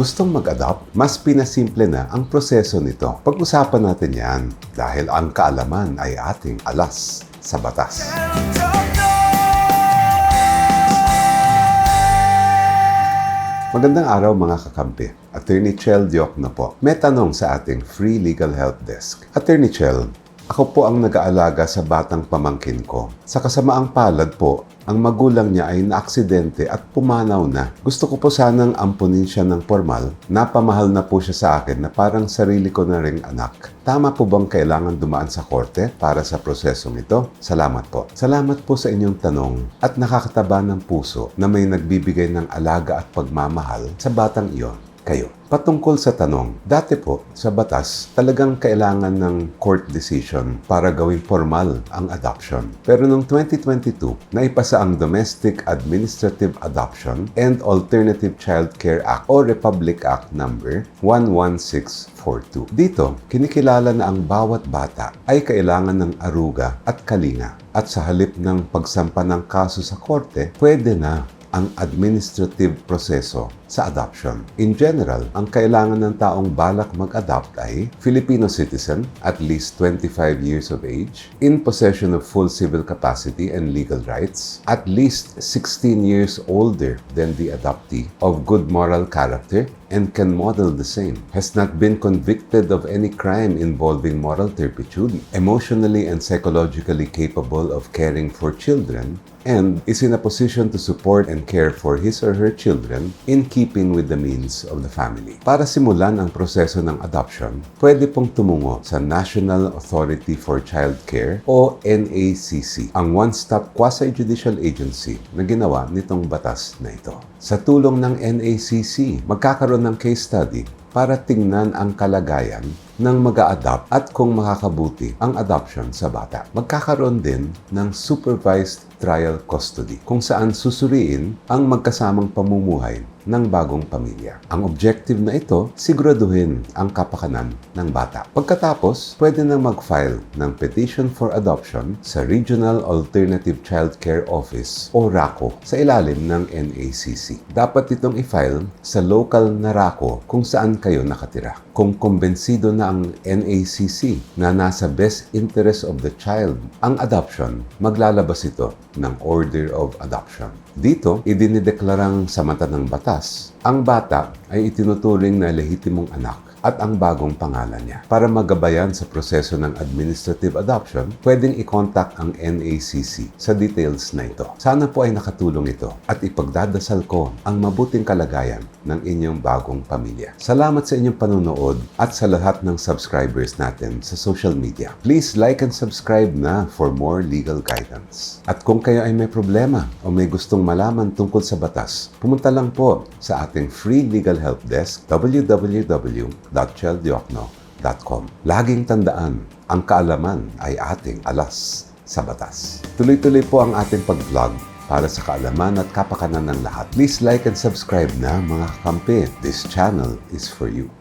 gustong mag-adopt, mas pinasimple na ang proseso nito. Pag-usapan natin yan dahil ang kaalaman ay ating alas sa batas. Magandang araw mga kakampi. Attorney Chel Diokno po. May tanong sa ating free legal help desk. Attorney Chel, ako po ang nag-aalaga sa batang pamangkin ko. Sa kasamaang palad po, ang magulang niya ay naaksidente at pumanaw na. Gusto ko po sanang ampunin siya ng formal. Napamahal na po siya sa akin na parang sarili ko na ring anak. Tama po bang kailangan dumaan sa korte para sa prosesong ito? Salamat po. Salamat po sa inyong tanong at nakakataba ng puso na may nagbibigay ng alaga at pagmamahal sa batang iyon kayo. Patungkol sa tanong, dati po sa batas talagang kailangan ng court decision para gawing formal ang adoption. Pero noong 2022, naipasa ang Domestic Administrative Adoption and Alternative Child Care Act o Republic Act number 11642. Dito, kinikilala na ang bawat bata ay kailangan ng aruga at kalinga. At sa halip ng pagsampa ng kaso sa korte, pwede na ang administrative proseso sa adoption. In general, ang kailangan ng taong balak mag-adopt ay Filipino citizen, at least 25 years of age, in possession of full civil capacity and legal rights, at least 16 years older than the adoptee, of good moral character, and can model the same, has not been convicted of any crime involving moral turpitude, emotionally and psychologically capable of caring for children, and is in a position to support and care for his or her children in keeping with the means of the family. Para simulan ang proseso ng adoption, pwede pong tumungo sa National Authority for Child Care o NACC, ang one-stop quasi-judicial agency na ginawa nitong batas na ito. Sa tulong ng NACC, magkakaroon ng case study para tingnan ang kalagayan ng mag-a-adopt at kung makakabuti ang adoption sa bata. Magkakaroon din ng supervised trial custody kung saan susuriin ang magkasamang pamumuhay ng bagong pamilya. Ang objective na ito, siguraduhin ang kapakanan ng bata. Pagkatapos, pwede na mag-file ng Petition for Adoption sa Regional Alternative Child Care Office o RACO sa ilalim ng NACC. Dapat itong i-file sa local na RACO kung saan kayo nakatira. Kung kumbensido na ang NACC na nasa best interest of the child ang adoption, maglalabas ito ng Order of Adoption. Dito, idinideklarang sa mata ng batas, ang bata ay itinuturing na lehitimong anak at ang bagong pangalan niya. Para magabayan sa proseso ng administrative adoption, pwedeng i-contact ang NACC sa details na ito. Sana po ay nakatulong ito at ipagdadasal ko ang mabuting kalagayan ng inyong bagong pamilya. Salamat sa inyong panonood at sa lahat ng subscribers natin sa social media. Please like and subscribe na for more legal guidance. At kung kayo ay may problema o may gustong malaman tungkol sa batas, pumunta lang po sa ating free legal help desk www.cheldiokno.com. Laging tandaan, ang kaalaman ay ating alas sa batas. Tuloy-tuloy po ang ating pag-vlog para sa kaalaman at kapakanan ng lahat. Please like and subscribe na mga kakampi. This channel is for you.